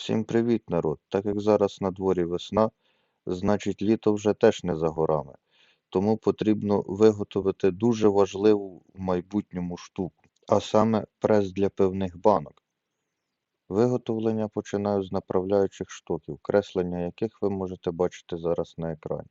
Всім привіт, народ! Так як зараз на дворі весна, значить літо вже теж не за горами. Тому потрібно виготовити дуже важливу в майбутньому штуку, а саме прес для пивних банок. Виготовлення починаю з направляючих штуків, креслення яких ви можете бачити зараз на екрані.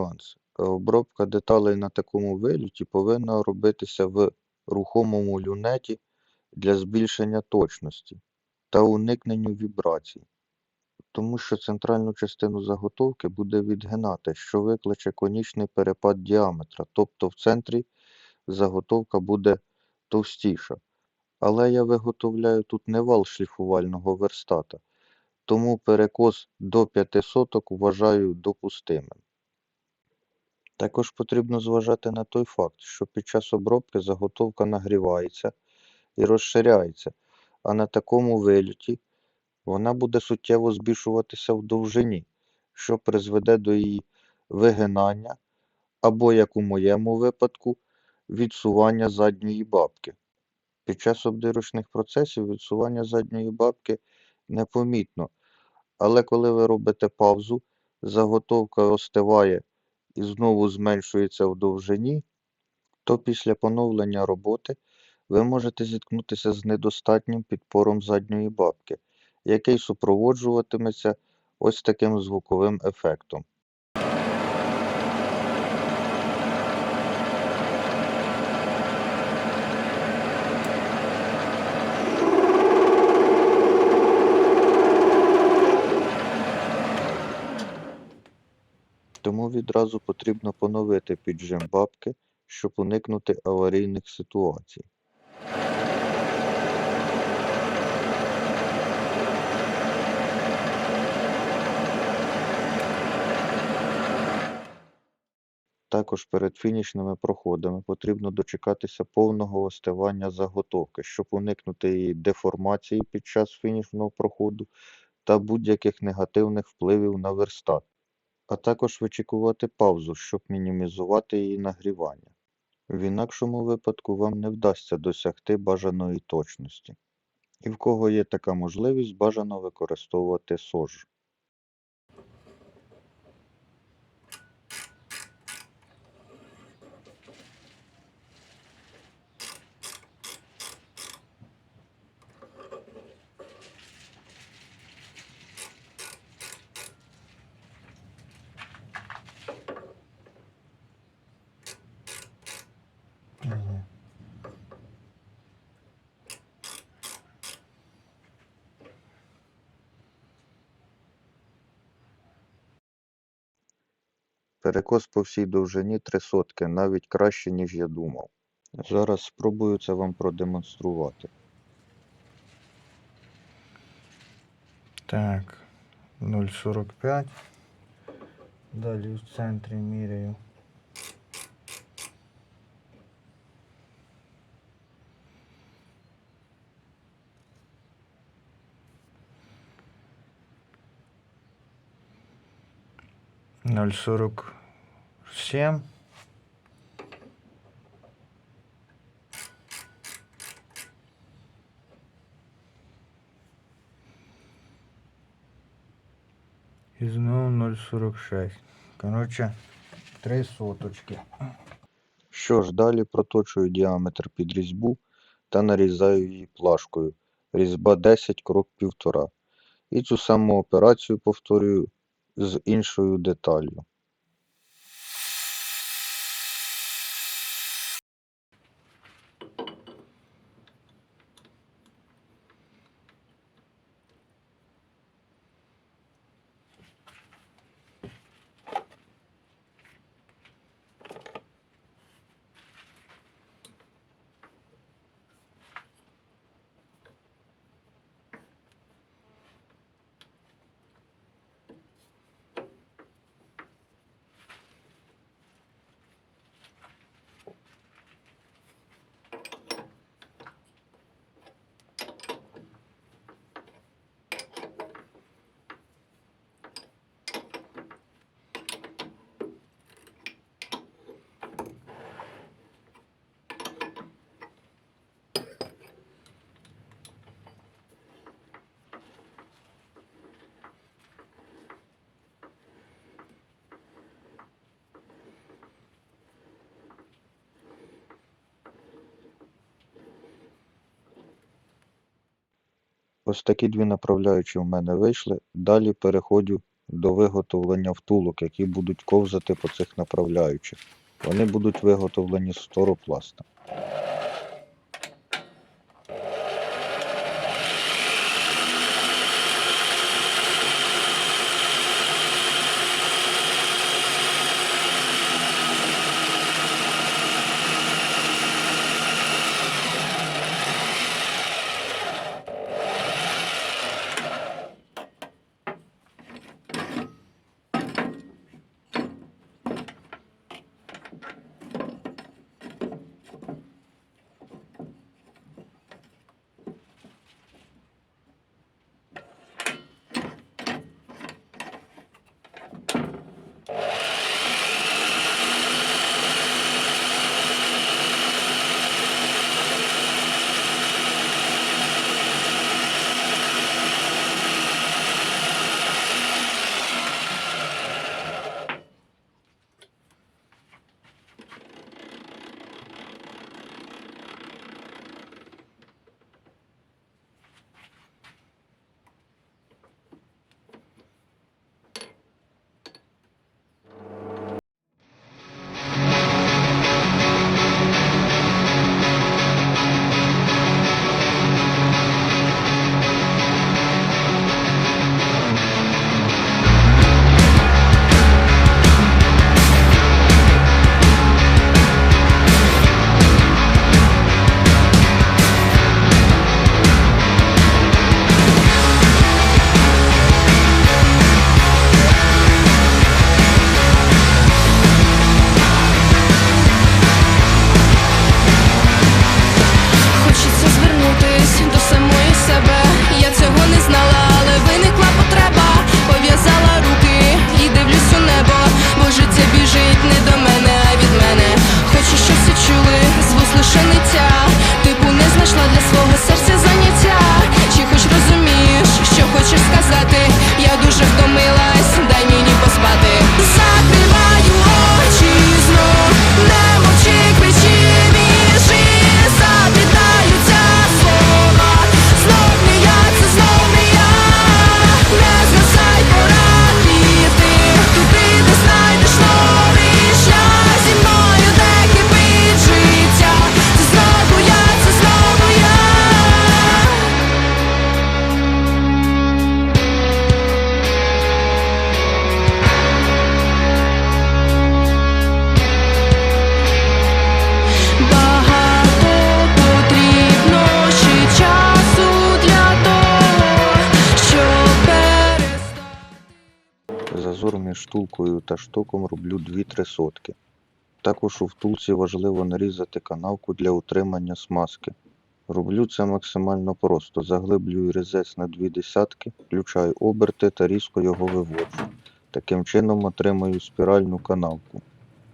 нюанс. Е, обробка деталей на такому виліті повинна робитися в рухомому люнеті для збільшення точності та уникнення вібрацій, тому що центральну частину заготовки буде відгинати, що викличе конічний перепад діаметра, тобто в центрі заготовка буде товстіша. Але я виготовляю тут не вал шліфувального верстата, тому перекос до 5 соток вважаю допустимим. Також потрібно зважати на той факт, що під час обробки заготовка нагрівається і розширяється, а на такому виліті вона буде суттєво збільшуватися в довжині, що призведе до її вигинання або, як у моєму випадку, відсування задньої бабки. Під час обдирочних процесів відсування задньої бабки непомітно, але коли ви робите паузу, заготовка остиває і знову зменшується в довжині, то після поновлення роботи ви можете зіткнутися з недостатнім підпором задньої бабки, який супроводжуватиметься ось таким звуковим ефектом. тому відразу потрібно поновити піджим бабки, щоб уникнути аварійних ситуацій. Також перед фінішними проходами потрібно дочекатися повного остивання заготовки, щоб уникнути її деформації під час фінішного проходу та будь-яких негативних впливів на верстат а також вичікувати паузу, щоб мінімізувати її нагрівання. В інакшому випадку вам не вдасться досягти бажаної точності. І в кого є така можливість, бажано використовувати сож. Перекос по всій довжині три сотки, навіть краще, ніж я думав. Зараз спробую це вам продемонструвати. Так, 0,45. Далі в центрі міряю. 0,47. І знову 0,46. Коротше, три соточки. Що ж, далі проточую діаметр під різьбу та нарізаю її плашкою. Різьба 10 крок 1,5. І цю саму операцію повторюю з іншою деталлю. Ось такі дві направляючі в мене вийшли. Далі переходжу до виготовлення втулок, які будуть ковзати по цих направляючих. Вони будуть виготовлені з сторопласта. Штулкою та штоком роблю 2-3 сотки. Також у втулці важливо нарізати канавку для утримання смазки. Роблю це максимально просто. Заглиблюю резець на дві десятки, включаю оберти та різко його виводжу. Таким чином отримаю спіральну канавку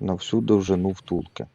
на всю довжину втулки.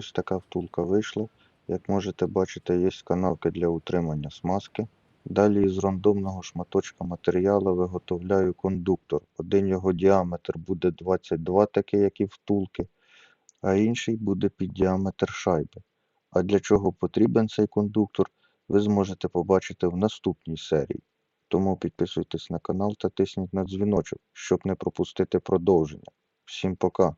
Ось така втулка вийшла. Як можете бачити, є канавки для утримання смазки. Далі із рандомного шматочка матеріалу виготовляю кондуктор. Один його діаметр буде 22, такий як і втулки, а інший буде під діаметр шайби. А для чого потрібен цей кондуктор, ви зможете побачити в наступній серії. Тому підписуйтесь на канал та тисніть на дзвіночок, щоб не пропустити продовження. Всім пока!